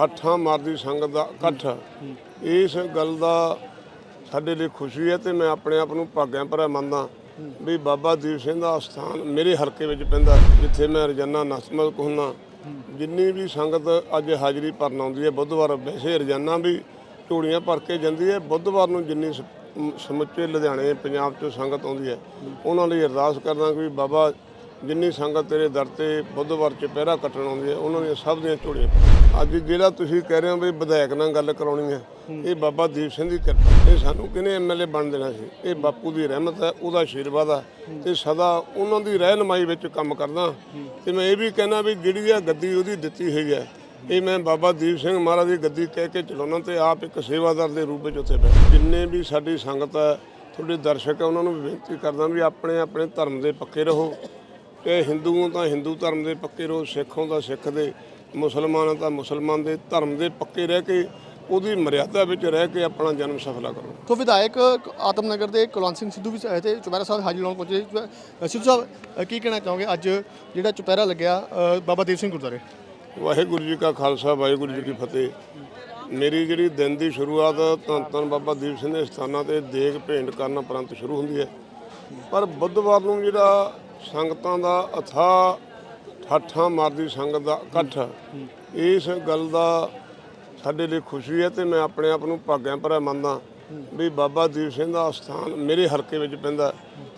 ਹੱਠਾਂ ਮਾਰਦੀ ਸੰਗਤ ਦਾ ਇਕੱਠ। ਇਸ ਗੱਲ ਦਾ ਸਾਡੇ ਲਈ ਖੁਸ਼ੀ ਹੈ ਤੇ ਮੈਂ ਆਪਣੇ ਆਪ ਨੂੰ ਭਾਗਿਆ ਭਰਿਆ ਮੰਨਦਾ ਵੀ ਬਾਬਾ ਦੀਪ ਸਿੰਘ ਦਾ ਸਥਾਨ ਮੇਰੇ ਹਲਕੇ ਵਿੱਚ ਪੈਂਦਾ ਜਿੱਥੇ ਮੈਂ ਰੋਜ਼ਾਨਾ ਨਸਮਤ ਹੁੰਦਾ ਜਿੰਨੀ ਵੀ ਸੰਗਤ ਅੱਜ ਹਾਜ਼ਰੀ ਭਰਨ ਆਉਂਦੀ ਹੈ, ਬੁੱਧਵਾਰ ਵੈਸੇ ਰੋਜ਼ਾਨਾ ਵੀ ਝੋਲੀਆਂ ਭਰ ਕੇ ਜਾਂਦੀ ਹੈ, ਬੁੱਧਵਾਰ ਨੂੰ ਜਿੰਨੀ ਸਮੁੱਚੇ ਲੁਧਿਆਣੇ, ਪੰਜਾਬ 'ਚੋਂ ਸੰਗਤ ਆਉਂਦੀ ਹੈ, ਉਹਨਾਂ ਲਈ ਅਰਦਾਸ ਕਰਦਾ ਕਿ ਬਾਬਾ ਜਿੰਨੀ ਸੰਗਤ ਤੇਰੇ ਦਰ ਤੇ ਬੁੱਧਵਾਰ ਚ ਪਹਿਰਾ ਕੱਟਣ ਆਉਂਦੀ ਹੈ, ਉਹਨਾਂ ਦੀਆਂ ਸਭ ਦੀਆਂ ਝੋਲੀਆਂ। ਅੱਜ ਜਿਹੜਾ ਤੁਸੀਂ ਕਹਿ ਰਹੇ ਹੋ ਵੀ ਵਿਧਾਇਕ ਨਾਲ ਗੱਲ ਕਰਾਉਣੀ ਹੈ, ਇਹ ਬਾਬਾ ਦੀਪ ਸਿੰਘ ਦੀ ਕਿਰਪਾ ਇਹ ਸਾਨੂੰ ਕਿਹਨੇ ਐਮਐਲਏ ਬਣ ਦੇਣਾ ਸੀ? ਇਹ ਬਾਪੂ ਦੀ ਰਹਿਮਤ ਹੈ, ਉਹਦਾ ਆਸ਼ੀਰਵਾਦ ਹੈ ਤੇ ਸਦਾ ਉਹਨਾਂ ਦੀ ਰਹਿਨਮਾਈ ਵਿੱਚ ਕੰਮ ਕਰਦਾ। ਤੇ ਮੈਂ ਇਹ ਵੀ ਕਹਿਣਾ ਵੀ ਜਿਹੜੀ ਆ ਗੱਦੀ ਉਹਦੀ ਦਿੱਤੀ ਹੋਈ ਹੈ, ਇਹ ਮੈਂ ਬਾਬਾ ਦੀਪ ਸਿੰਘ ਮਹਾਰਾਜ ਦੀ ਗੱਦੀ ਕਹਿ ਕੇ ਚਲਾਉਣਾ ਤੇ ਆਪ ਇੱਕ ਸੇਵਾਦਾਰ ਦੇ ਰੂਪ ਵਿੱਚ ਉੱਥੇ ਬੈਠ ਜਿੰਨੇ ਵੀ ਸਾਡੀ ਸੰਗਤ ਹੈ, ਤੁਹਾਡੇ ਦਰਸ਼ਕ ਹੈ, ਉਹਨਾਂ ਨੂੰ ਵੀ ਬੇਨਤੀ ਕਰਦਾ ਵੀ ਆਪਣੇ ਆਪਣੇ ਧਰਮ ਦੇ ਪੱਕੇ ਰਹੋ। ਤੇ ਹਿੰਦੂਆਂ ਤਾਂ ਹਿੰਦੂ ਧਰਮ ਦੇ ਪੱਕੇ ਰਹੋ ਸਿੱਖੋਂ ਤਾਂ ਸਿੱਖ ਦੇ ਮੁਸਲਮਾਨਾਂ ਤਾਂ ਮੁਸਲਮਾਨ ਦੇ ਧਰਮ ਦੇ ਪੱਕੇ ਰਹਿ ਕੇ ਉਹਦੀ ਮਰਿਆਦਾ ਵਿੱਚ ਰਹਿ ਕੇ ਆਪਣਾ ਜਨਮ ਸਫਲਾ ਕਰੋ। ਤੋਂ ਵਿਧਾਇਕ ਆਤਮਨਗਰ ਦੇ ਕੁਲਵੰਤ ਸਿੰਘ ਸਿੱਧੂ ਵੀ ਆਏ ਤੇ ਚੁਪਹਿਰਾ ਸਾਹਿਬ ਹਾਜ਼ਰੀ ਲਾਉਣ ਪਹੁੰਚੇ। ਸਿੱਧੂ ਸਾਹਿਬ ਕੀ ਕਹਿਣਾ ਚਾਹੋਗੇ? ਅੱਜ ਜਿਹੜਾ ਚੁਪਹਿਰਾ ਲੱਗਿਆ ਬਾਬਾ ਦੀਪ ਸਿੰਘ ਗੁਰਦੁਆਰੇ। ਵਾਹਿਗੁਰੂ ਜੀ ਕਾ ਖਾਲਸਾ ਵਾਹਿਗੁਰੂ ਜੀ ਕੀ ਫਤਿਹ। ਮੇਰੀ ਜਿਹੜੀ ਦਿਨ ਦੀ ਸ਼ੁਰੂਆਤ ਧੰਨ ਧੰਨ ਬਾਬਾ ਦੀਪ ਸਿੰਘ ਦੇ ਸਥਾਨਾਂ ਤੇ ਦੇਗ ਭੇਂਟ ਕਰਨ ਉਪਰੰਤ ਸ਼ੁਰੂ ਹੁੰਦੀ ਹੈ। ਪਰ ਬੁੱਧਵਾਰ ਨੂੰ ਜਿਹੜਾ ਸੰਗਤਾਂ ਦਾ ਅਥਾ ਠਾਠਾਂ ਮਾਰਦੀ ਸੰਗਤ ਦਾ ਇਕੱਠ। ਇਸ ਗੱਲ ਦਾ ਸਾਡੇ ਲਈ ਖੁਸ਼ੀ ਹੈ ਤੇ ਮੈਂ ਆਪਣੇ ਆਪ ਨੂੰ ਭਾਗਿਆ ਭਰਿਆ ਮੰਨਦਾ ਵੀ ਬਾਬਾ ਦੀਪ ਸਿੰਘ ਦਾ ਸਥਾਨ ਮੇਰੇ ਹਲਕੇ ਵਿੱਚ ਪੈਂਦਾ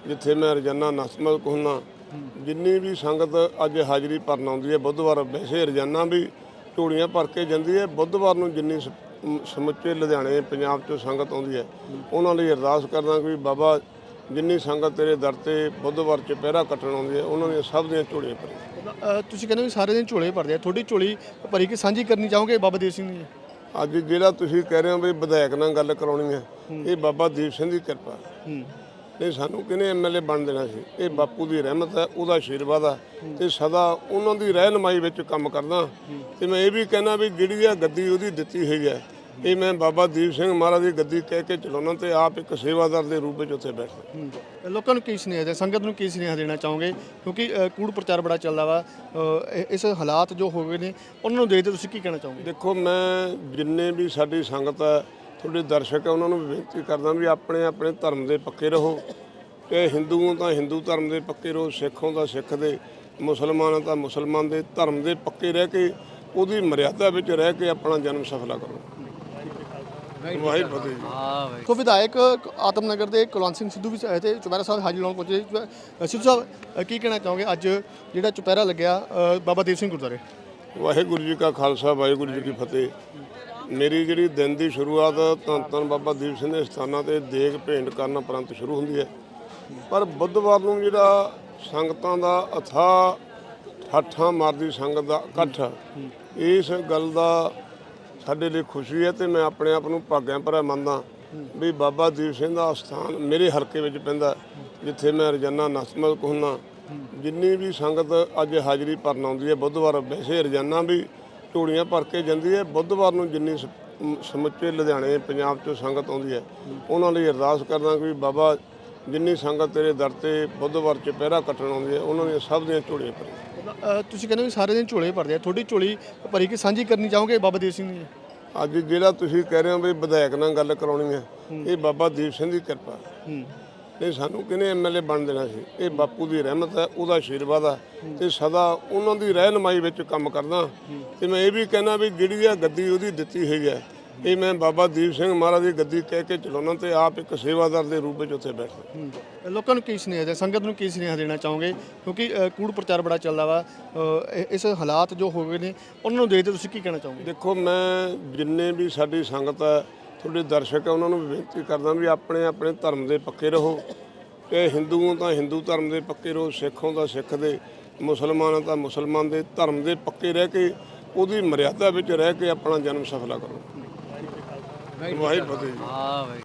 ਜਿੱਥੇ ਮੈਂ ਰੋਜ਼ਾਨਾ ਨਸਮਤ ਹੁੰਨਾ ਜਿੰਨੀ ਵੀ ਸੰਗਤ ਅੱਜ ਹਾਜ਼ਰੀ ਭਰਨ ਆਉਂਦੀ ਹੈ ਬੁੱਧਵਾਰ ਵੈਸੇ ਰੋਜ਼ਾਨਾ ਵੀ ਝੋਲੀਆਂ ਭਰ ਕੇ ਜਾਂਦੀ ਹੈ। ਬੁੱਧਵਾਰ ਨੂੰ ਜਿੰਨੀ ਸਮੁੱਚੇ ਲੁਧਿਆਣੇ ਪੰਜਾਬ ਤੋਂ ਸੰਗਤ ਆਉਂਦੀ ਹੈ। ਉਹਨਾਂ ਲਈ ਅਰਦਾਸ ਕਰਦਾ ਕਿ ਬਾਬਾ ਜਿੰਨੀ ਸੰਗਤ ਤੇਰੇ ਦਰ ਤੇ ਬੁੱਧਵਾਰ ਚ ਪਹਿਰਾ ਕੱਟਣ ਆਉਂਦੀ ਹੈ ਉਹਨਾਂ ਦੀਆਂ ਸਭ ਦੀਆਂ ਝੋਲੀਆਂ ਭਰੀਆਂ। ਅ, ਤੁਸੀਂ ਕਹਿੰਦੇ ਵੀ ਸਾਰੇ ਦਿਨ ਝੋਲੇ ਭਰਦੇ ਆ। ਤੁਹਾਡੀ ਝੋਲੀ ਭਰੀ ਕੇ ਸਾਂਝੀ ਕਰਨੀ ਚਾਹੋਗੇ ਬਾਬਾ ਦੀਪ ਸਿੰਘ ਦੀ ਅੱਜ ਜਿਹੜਾ ਤੁਸੀਂ ਕਹਿ ਰਹੇ ਹੋ ਵੀ ਵਿਧਾਇਕ ਨਾਲ ਗੱਲ ਕਰਾਉਣੀ ਹੈ ਇਹ ਬਾਬਾ ਦੀਪ ਸਿੰਘ ਦੀ ਕਿਰਪਾ। ਹੈ। ਹੂੰ ਇਹ ਸਾਨੂੰ ਕਿਹਨੇ ਐਮਐਲਏ ਬਣ ਦੇਣਾ ਸੀ? ਇਹ ਬਾਪੂ ਦੀ ਰਹਿਮਤ ਹੈ ਉਹਦਾ ਆਸ਼ੀਰਵਾਦ ਹੈ। ਤੇ ਸਦਾ ਉਹਨਾਂ ਦੀ ਰਹਿਨਮਾਈ ਵਿੱਚ ਕੰਮ ਕਰਦਾ। ਤੇ ਮੈਂ ਇਹ ਵੀ ਕਹਿਣਾ ਵੀ ਜਿਹੜੀ ਆ ਗੱਦੀ ਉਹਦੀ ਦਿੱਤੀ ਹੋਈ ਹੈ ਇਹ ਮੈਂ ਬਾਬਾ ਦੀਪ ਸਿੰਘ ਮਹਾਰਾਜ ਦੀ ਗੱਦੀ ਕਹਿ ਕੇ ਚਲਾਉਣਾ ਤੇ ਆਪ ਇੱਕ ਸੇਵਾਦਾਰ ਦੇ ਰੂਪ ਵਿੱਚ ਉੱਥੇ ਬੈਠਦਾ ਹੂੰ। ਲੋਕਾਂ ਨੂੰ ਕੀ ਸੁਨੇਹਾ ਦੇ ਸੰਗਤ ਨੂੰ ਕੀ ਸੁਨੇਹਾ ਦੇਣਾ ਚਾਹੋਗੇ? ਕਿਉਂਕਿ ਅ, ਕੂੜ ਪ੍ਰਚਾਰ ਬੜਾ ਚੱਲਦਾ ਵਾ। ਅ, ਇਹ- ਇਸ ਹਾਲਾਤ ਜੋ ਹੋ ਗਏ ਨੇ ਉਹਨਾਂ ਨੂੰ ਦੇਖਦੇ ਤੁਸੀਂ ਕੀ ਕਹਿਣਾ ਚਾਹੋਗੇ? ਦੇਖੋ ਮੈਂ ਜਿੰਨੇ ਵੀ ਸਾਡੀ ਸੰਗਤ ਹੈ ਤੁਹਾਡੇ ਦਰਸ਼ਕ ਹੈ ਉਹਨਾਂ ਨੂੰ ਵੀ ਬੇਨਤੀ ਕਰਦਾ ਵੀ ਆਪਣੇ ਆਪਣੇ ਧਰਮ ਦੇ ਪੱਕੇ ਰਹੋ। ਤੇ ਹਿੰਦੂਆਂ ਤਾਂ ਹਿੰਦੂ ਧਰਮ ਦੇ ਪੱਕੇ ਰਹੋ ਸਿੱਖੋਂ ਤਾਂ ਸਿੱਖ ਦੇ ਮੁਸਲਮਾਨਾਂ ਤਾਂ ਮੁਸਲਮਾਨ ਦੇ ਧਰਮ ਦੇ ਪੱਕੇ ਰਹਿ ਕੇ ਉਹਦੀ ਮਰਿਆਦਾ ਵਿੱਚ ਰਹਿ ਕੇ ਆਪਣਾ ਜਨਮ ਸਫਲਾ ਕਰੋ। ਵਾਹਿਗੁਰੂ ਫਤਿਹ ਜੀ ਤੋਂ ਵਿਧਾਇਕ ਆਤਮਨਗਰ ਦੇ ਕੁਲਵੰਤ ਸਿੰਘ ਸਿੱਧੂ ਵੀ ਆਏ ਤੇ ਚੁਪਹਿਰਾ ਸਾਹਿਬ ਹਾਜ਼ਰੀ ਲਾਉਣ ਪਹੁੰਚੇ ਅ, ਸਿੱਧੂ ਸਾਹਿਬ ਅ, ਕੀ ਕਹਿਣਾ ਚਾਹੋਗੇ? ਅੱਜ ਜਿਹੜਾ ਚੁਪਹਿਰਾ ਲੱਗਿਆ ਅ, ਬਾਬਾ ਦੀਪ ਸਿੰਘ ਗੁਰਦੁਆਰੇ। ਵਾਹਿਗੁਰੂ ਜੀ ਕਾ ਖਾਲਸਾ ਵਾਹਿਗੁਰੂ ਜੀ ਕੀ ਫਤਿਹ। ਮੇਰੀ ਜਿਹੜੀ ਦਿਨ ਦੀ ਸ਼ੁਰੂਆਤ ਧੰਨ ਧੰਨ ਬਾਬਾ ਦੀਪ ਸਿੰਘ ਦੇ ਸਥਾਨਾਂ ਤੇ ਦੇਗ ਭੇਂਟ ਕਰਨ ਉਪਰੰਤ ਸ਼ੁਰੂ ਹੁੰਦੀ ਹੈ। ਪਰ ਬੁੱਧਵਾਰ ਨੂੰ ਜਿਹੜਾ ਸੰਗਤਾਂ ਦਾ ਅਥਾ ਠਾਠਾਂ ਮਾਰਦੀ ਸੰਗਤ ਦਾ ਇਕੱਠ ਇਸ ਗੱਲ ਦਾ ਸਾਡੇ ਲਈ ਖੁਸ਼ੀ ਹੈ ਤੇ ਮੈਂ ਆਪਣੇ ਆਪ ਨੂੰ ਭਾਗਿਆ ਭਰਿਆ ਮੰਨਦਾ ਵੀ ਬਾਬਾ ਦੀਪ ਸਿੰਘ ਦਾ ਸਥਾਨ ਮੇਰੇ ਹਲਕੇ ਵਿੱਚ ਪੈਂਦਾ ਜਿੱਥੇ ਮੈਂ ਰੋਜ਼ਾਨਾ ਨਸਮਤ ਹੁੰਦਾ ਜਿੰਨੀ ਵੀ ਸੰਗਤ ਅੱਜ ਹਾਜ਼ਰੀ ਭਰਨ ਆਉਂਦੀ ਹੈ, ਬੁੱਧਵਾਰ ਵੈਸੇ ਰੋਜ਼ਾਨਾ ਵੀ ਝੋਲੀਆਂ ਭਰ ਕੇ ਜਾਂਦੀ ਹੈ। ਬੁੱਧਵਾਰ ਨੂੰ ਜਿੰਨੀ ਸਮੁੱਚੇ ਲੁਧਿਆਣੇ, ਪੰਜਾਬ 'ਚੋਂ ਸੰਗਤ ਆਉਂਦੀ ਹੈ, ਉਹਨਾਂ ਲਈ ਅਰਦਾਸ ਕਰਦਾ ਕਿ ਬਾਬਾ ਜਿੰਨੀ ਸੰਗਤ ਤੇਰੇ ਦਰ ਤੇ ਬੁੱਧਵਾਰ ਚ ਪਹਿਰਾ ਕੱਟਣ ਆਉਂਦੀ ਹੈ, ਉਹਨਾਂ ਦੀਆਂ ਸਭ ਦੀਆਂ ਝੋਲੀਆਂ ਭਰੀਆਂ। ਤੁਸੀਂ ਕਹਿੰਦੇ ਵੀ ਸਾਰੇ ਦਿਨ ਝੋਲੇ ਭਰਦੇ ਆ। ਤੁਹਾਡੀ ਝੋਲੀ ਭਰੀ ਕੇ ਸਾਂਝੀ ਕਰਨੀ ਚਾਹੋਗੇ ਬਾਬਾ ਦੀਪ ਸਿੰਘ ਦੀ ਅੱਜ ਜਿਹੜਾ ਤੁਸੀਂ ਕਹਿ ਰਹੇ ਹੋ ਵੀ ਵਿਧਾਇਕ ਨਾਲ ਗੱਲ ਕਰਾਉਣੀ ਹੈ ਇਹ ਬਾਬਾ ਦੀਪ ਸਿੰਘ ਦੀ ਕਿਰਪਾ। ਹੈ। ਹੂੰ ਇਹ ਸਾਨੂੰ ਕਿਹਨੇ ਐਮਐਲਏ ਬਣ ਦੇਣਾ ਸੀ? ਇਹ ਬਾਪੂ ਦੀ ਰਹਿਮਤ ਹੈ ਉਹਦਾ ਆਸ਼ੀਰਵਾਦ ਹੈ। ਤੇ ਸਦਾ ਉਹਨਾਂ ਦੀ ਰਹਿਨਮਾਈ ਵਿੱਚ ਕੰਮ ਕਰਦਾ। ਤੇ ਮੈਂ ਇਹ ਵੀ ਕਹਿਣਾ ਵੀ ਜਿਹੜੀ ਆ ਗੱਦੀ ਉਹਦੀ ਦਿੱਤੀ ਹੋਈ ਹੈ ਇਹ ਮੈਂ ਬਾਬਾ ਦੀਪ ਸਿੰਘ ਮਹਾਰਾਜ ਦੀ ਗੱਦੀ ਕਹਿ ਕੇ ਚਲਾਉਣਾ ਤੇ ਆਪ ਇੱਕ ਸੇਵਾਦਾਰ ਦੇ ਰੂਪ ਵਿੱਚ ਉੱਥੇ ਬੈਠਦਾ। ਲੋਕਾਂ ਨੂੰ ਕੀ ਸੁਨੇਹਾ ਦੇ ਸੰਗਤ ਨੂੰ ਕੀ ਸੁਨੇਹਾ ਦੇਣਾ ਚਾਹੋਗੇ? ਕਿਉਂਕਿ ਅ, ਕੂੜ ਪ੍ਰਚਾਰ ਬੜਾ ਚੱਲਦਾ ਵਾ। ਅ, ਇਹ- ਇਸ ਹਾਲਾਤ ਜੋ ਹੋ ਗਏ ਨੇ ਉਹਨਾਂ ਨੂੰ ਦੇਖਦੇ ਤੁਸੀਂ ਕੀ ਕਹਿਣਾ ਚਾਹੋਗੇ? ਦੇਖੋ ਮੈਂ ਜਿੰਨੇ ਵੀ ਸਾਡੀ ਸੰਗਤ ਹੈ ਤੁਹਾਡੇ ਦਰਸ਼ਕ ਹੈ ਉਹਨਾਂ ਨੂੰ ਵੀ ਬੇਨਤੀ ਕਰਦਾ ਵੀ ਆਪਣੇ ਆਪਣੇ ਧਰਮ ਦੇ ਪੱਕੇ ਰਹੋ। ਤੇ ਹਿੰਦੂਆਂ ਤਾਂ ਹਿੰਦੂ ਧਰਮ ਦੇ ਪੱਕੇ ਰਹੋ ਸਿੱਖੋਂ ਤਾਂ ਸਿੱਖ ਦੇ ਮੁਸਲਮਾਨਾਂ ਤਾਂ ਮੁਸਲਮਾਨ ਦੇ ਧਰਮ ਦੇ ਪੱਕੇ ਰਹਿ ਕੇ ਉਹਦੀ ਮਰਿਆਦਾ ਵਿੱਚ ਰਹਿ ਕੇ ਆਪਣਾ ਜਨਮ ਸਫਲਾ ਕਰੋ। ਵਾਹਿਗੁਰੂ ਫਤਿਹ ਜੀ